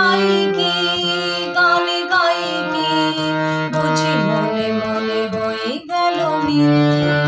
আমি তাই কি গানে গাই বুঝি মনে মনে হয়ে গেল মিল